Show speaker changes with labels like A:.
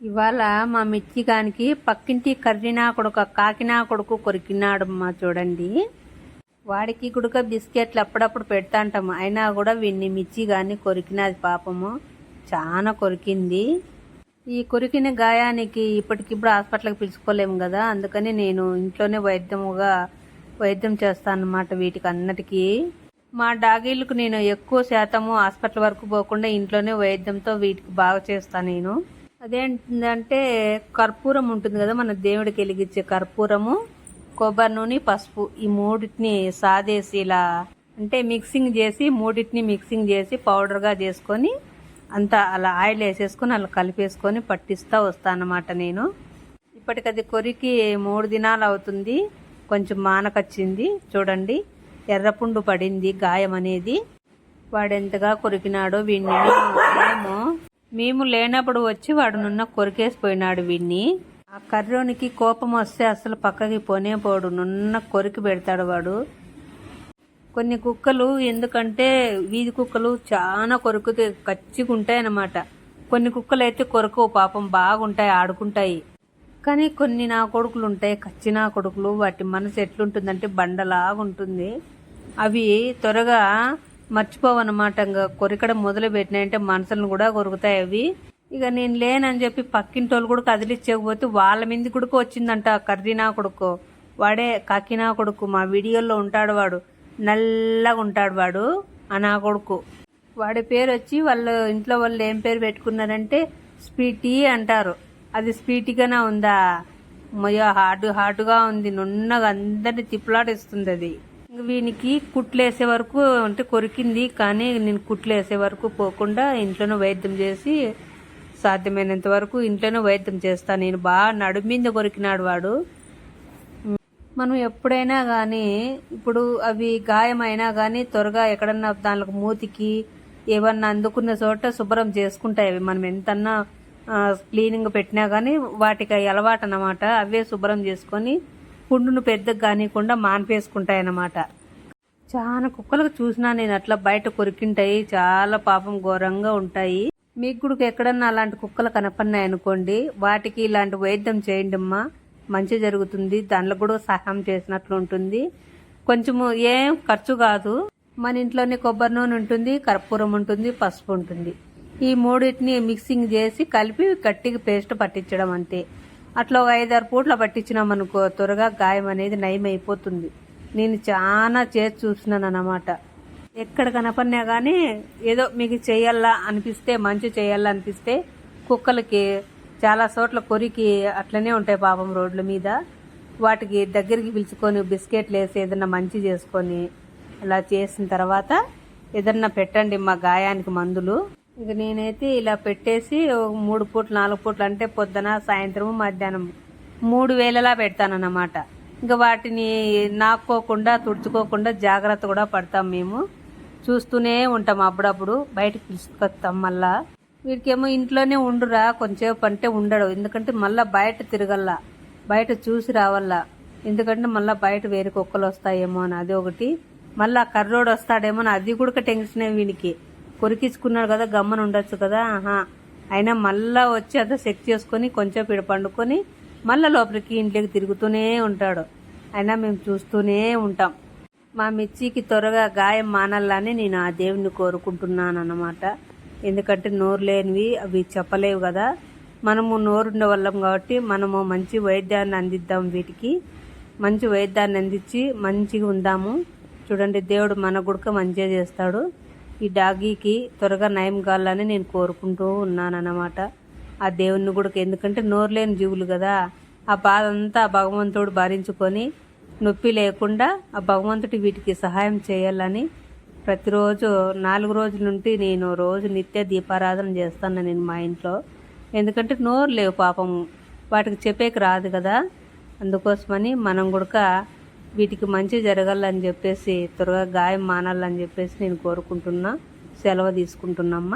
A: ఇవాళ మా మిర్చిగానికి పక్కింటి కర్రీనా కొడుకు కాకినా కొడుకు కొరికినాడు మా చూడండి. వాడికి గుడక బిస్కెట్లు అప్పుడప్పుడు పెడతాంటాం. అయినా కూడా వీడిని మిర్చి కానీ కొరికినది పాపము. చాలా కొరికింది. ఈ కొరికిన గాయానికి ఇప్పటికిప్పుడు హాస్పిటల్కి పిలుచుకోలేము కదా. అందుకని నేను ఇంట్లోనే వైద్యముగా వైద్యం చేస్తాను అన్నమాట వీటికి అన్నిటికీ. మా డాగీలకు నేను ఎక్కువ శాతము హాస్పిటల్ వరకు పోకుండా ఇంట్లోనే వైద్యంతో వీటికి బాగా చేస్తాను నేను. అదేంటంటే కర్పూరం ఉంటుంది కదా మన దేవుడికి వెలిగించే కర్పూరము. కొబ్బరి నూనె పసుపు ఈ మూడింటిని సాదేసి ఇలా అంటే మిక్సింగ్ చేసి మూడింటిని మిక్సింగ్ చేసి పౌడర్గా చేసుకొని అంతా అలా ఆయిల్ వేసేసుకొని అలా కలిపేసుకొని పట్టిస్తా వస్తానమాట నేను. ఇప్పటికది కొరికి మూడు దినాలు అవుతుంది. కొంచెం మానకొచ్చింది. చూడండి ఎర్రపుండు పడింది గాయం అనేది. వాడెంతగా కొరికినాడో వీడిని మేము లేనప్పుడు వచ్చి వాడు నున్న కొరికేసిపోయినాడు వీడిని ఆ కర్రోనికి కోపం వస్తే అసలు పక్కకి పోనే పోడు నున్న కొరికి పెడతాడు వాడు. కొన్ని కుక్కలు ఎందుకంటే వీధి కుక్కలు చాలా కొరుకుతే కచ్చిగా ఉంటాయి అన్నమాట కొన్ని కుక్కలు అయితే కొరకవు పాపం బాగుంటాయి ఆడుకుంటాయి. కానీ కొన్ని నా కొడుకులు ఉంటాయి కచ్చి నా కొడుకులు. వాటి మనసు ఎట్లుంటుందంటే బండలాగుంటుంది. అవి త్వరగా మర్చిపోవన్నమాట ఇంకా కొరికడం మొదలు పెట్టినాయంటే మనసులను కూడా కొరుకుతాయి అవి. ఇక నేను లేనని చెప్పి పక్కింటి వాళ్ళు కూడా కదిలిచ్చేకపోతే వాళ్ళ మీద కొడుకు వచ్చిందంట కర్రీనా కొడుకు. వాడే కాకినా కొడుకు మా వీడియోలో ఉంటాడు వాడు. నల్లగా ఉంటాడు వాడు ఆ నా కొడుకు. వాడి పేరు వచ్చి వాళ్ళు ఇంట్లో వాళ్ళు ఏం పేరు పెట్టుకున్నారంటే స్పీటీ అంటారు. అది స్పీటీగానే ఉందా? మయో హార్డ్ హార్డ్గా ఉంది. నున్నగా అందరిని తిప్పలాడిస్తుంది అది. వీనికి కుట్లు వేసే వరకు అంటే కొరికింది కానీ నేను కుట్లు వేసే వరకు పోకుండా ఇంట్లోనే వైద్యం చేసి సాధ్యమైనంత వరకు ఇంట్లోనే వైద్యం చేస్తాను నేను బాగా నడుమింద కొరికినాడు వాడు. మనం ఎప్పుడైనా కానీ ఇప్పుడు అవి గాయమైనా కానీ త్వరగా ఎక్కడన్నా దానికి మూతికి ఏమన్నా అందుకున్న చోట శుభ్రం చేసుకుంటాయి అవి మనం ఎంతన్నా క్లీనింగ్ పెట్టినా కానీ వాటికి అలవాటు అన్నమాట. అవే శుభ్రం చేసుకొని పుండును పెద్దగా కానికుండా మాన్పేసుకుంటాయి అన్నమాట చాలా కుక్కలకు చూసినా నేను అట్లా బయట కొరికింటాయి. చాలా పాపం ఘోరంగా ఉంటాయి. మీకు కూడా ఎక్కడన్నా అలాంటి కుక్కలు కనపడినాయి అనుకోండి వాటికి ఇలాంటి వైద్యం చేయండి అమ్మా. మంచి జరుగుతుంది. దానిలో కూడా సహాయం చేసినట్లు ఉంటుంది. కొంచెము ఏం ఖర్చు కాదు. మన ఇంట్లోనే కొబ్బరి నూనె ఉంటుంది కర్పూరం ఉంటుంది పసుపు ఉంటుంది. ఈ మూడింటిని మిక్సింగ్ చేసి కలిపి గట్టిగా పేస్ట్ పట్టించడం అంతే. అట్లా ఒక ఐదారు పూట్ల పట్టించినామనుకో త్వరగా గాయం అనేది నయం అయిపోతుంది నేను చాలా చేసి చూసినాను అన్నమాట. ఎక్కడ కనపడినా కానీ ఏదో మీకు చేయాలా అనిపిస్తే మంచి చేయాలా అనిపిస్తే కుక్కలకి చాలా చోట్ల కొరికి అట్లనే ఉంటాయి పాపం రోడ్ల మీద. వాటికి దగ్గరికి పిలుచుకొని బిస్కెట్లు వేసి ఏదన్నా మంచి చేసుకొని అలా చేసిన తర్వాత ఏదన్నా పెట్టండి మా గాయానికి మందులు. ఇక నేనైతే ఇలా పెట్టేసి మూడు పూట్లు నాలుగు పూట్లు అంటే పొద్దున సాయంత్రం మధ్యాహ్నం మూడు వేలలా పెడతానన్నమాట. ఇంకా వాటిని నాక్కోకుండా తుడుచుకోకుండా జాగ్రత్త కూడా పడతాం మేము. చూస్తూనే ఉంటాం అప్పుడప్పుడు బయటకు పిలుచుకొస్తాం మళ్ళా. వీడికేమో ఇంట్లోనే ఉండురా కొంచెంసేపు అంటే ఉండడు. ఎందుకంటే మళ్ళీ బయట తిరగల్లా బయట చూసి రావాలా ఎందుకంటే మళ్ళీ బయట వేరే కుక్కలు వస్తాయేమో అని అది ఒకటి మళ్ళీ కర్రోడు వస్తాడేమో అని అది కూడా టెన్షన్ వీనికి. కొరికించుకున్నాడు కదా గమ్మన ఉండొచ్చు కదా? ఆహా. అయినా మళ్ళా వచ్చి అంత చెక్ చేసుకొని కొంచెం పిడ పండుకొని మళ్ళా లోపలికి ఇంట్లోకి తిరుగుతూనే ఉంటాడు. అయినా మేము చూస్తూనే ఉంటాం. మా మిర్చికి త్వరగా గాయం మానాలని నేను ఆ దేవుణ్ణి కోరుకుంటున్నాను అన్నమాట ఎందుకంటే నోరు లేనివి అవి చెప్పలేవు కదా. మనము నోరుండే వాళ్ళం కాబట్టి మనము మంచి వైద్యాన్ని అందిద్దాం వీటికి. మంచి వైద్యాన్ని అందించి మంచిగా ఉందాము. చూడండి దేవుడు మన గుడక మంచిగా చేస్తాడు. ఈ డాగీకి త్వరగా నయం కావాలని నేను కోరుకుంటూ ఉన్నానన్నమాట. ఆ దేవుని కూడా ఎందుకంటే నోరు లేని జీవులు కదా. ఆ బాధ అంతా ఆ భగవంతుడు భరించుకొని నొప్పి లేకుండా ఆ భగవంతుడి వీటికి సహాయం చేయాలని ప్రతిరోజు నాలుగు రోజుల నుండి నేను రోజు నిత్య దీపారాధన చేస్తాను నేను మా ఇంట్లో. ఎందుకంటే నోరు లేవు పాపం వాటికి చెప్పేకి రాదు కదా. అందుకోసమని మనం కూడా వీటికి మంచి జరగాలని చెప్పేసి త్వరగా గాయం మానాలని చెప్పేసి నేను కోరుకుంటున్నా. సెలవు తీసుకుంటున్నామ్మా